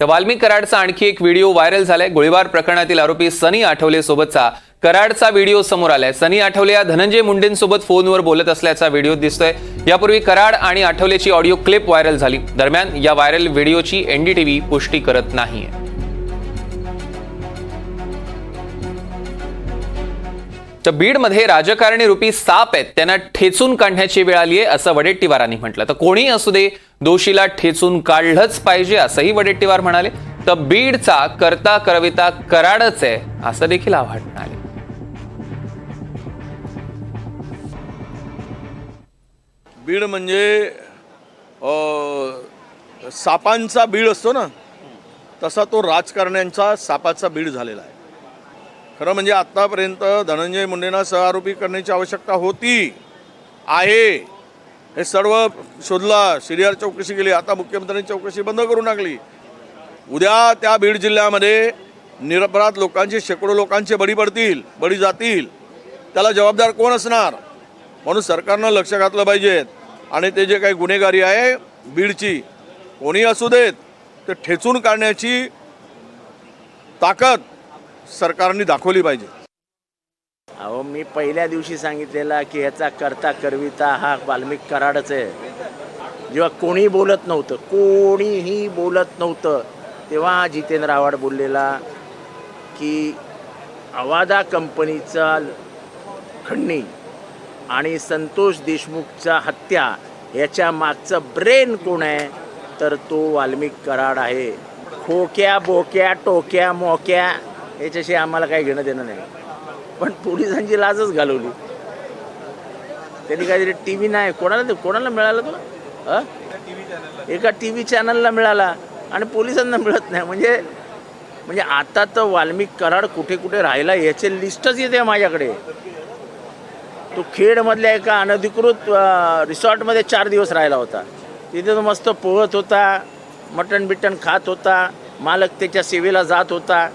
तर वाल्मिक कराडचा आणखी एक व्हिडिओ व्हायरल झालाय. गोळीबार प्रकरणातील आरोपी सनी आठवले सोबतचा कराडचा व्हिडिओ समोर आलाय. सनी आठवले या धनंजय मुंडेंसोबत फोनवर बोलत असल्याचा व्हिडिओ दिसतोय. यापूर्वी कराड आणि आठवलेची ऑडिओ क्लिप व्हायरल झाली. दरम्यान या व्हायरल व्हिडिओची एनडीटीव्ही पुष्टी करत नाहीये. तर बीडमध्ये राजकारणी रूपी साप आहेत त्यांना ठेचून काढण्याची वेळ आली आहे असं वडेट्टीवारांनी म्हटलं. तर कोणी असू दे दोषीला ठेचून काढलंच पाहिजे असंही वडेट्टीवार म्हणाले. तर बीडचा करता करविता कराडच आहे असं देखील आव्हाड म्हणाले. बीड म्हणजे सापांचा बीड असतो ना तसा तो राजकारण्यांचा सापाचा बीड झालेला आहे. खरं म्हणजे आत्तापर्यंत धनंजय मुंडेंना सहआरोपी करण्याची आवश्यकता होती आहे. हे सर्व शोधला सीडीआर चौकशी केली आता मुख्यमंत्र्यांनी चौकशी बंद करून टाकली उद्या त्या बीड जिल्ह्यामध्ये निरपराध लोकांचे शेकडो लोकांचे बळी पडतील बळी जातील. त्याला जबाबदार कोण असणार? म्हणून सरकारनं लक्ष घातलं पाहिजे. आणि ते जे काही गुन्हेगारी आहे बीडची कोणी असू देत ते ठेचून काढण्याची ताकद सरकारने दाखवली पाहिजे. अहो मी पहिल्या दिवशी सांगितलेला की ह्याचा करता करविता हा वाल्मिक कराडच आहे. जेव्हा कोणी बोलत नव्हतं कोणीही बोलत नव्हतं तेव्हा जितेंद्र आव्हाड बोललेला की आवादा कंपनीचा खंडणी आणि संतोष देशमुखचा हत्या याच्या मागचं ब्रेन कोण आहे तर तो वाल्मिक कराड आहे. खोक्या बोक्या टोक्या मोक्या याच्याशी आम्हाला काही घेणं देणं नाही. पण पोलिसांची लाजच घालवली. त्यांनी काहीतरी टी व्ही नाही कोणाला कोणाला मिळाला तो एका टी व्ही चॅनलला मिळाला आणि पोलिसांना मिळत नाही. म्हणजे म्हणजे आता तर वाल्मिक कराड कुठे कुठे राहिला याचे लिस्टच येते माझ्याकडे. तो खेडमधल्या एका अनधिकृत रिसॉर्टमध्ये चार दिवस राहिला होता. तिथे तो मस्त पोहत होता मटण बिटण खात होता मालक त्याच्या सेवेला जात होता.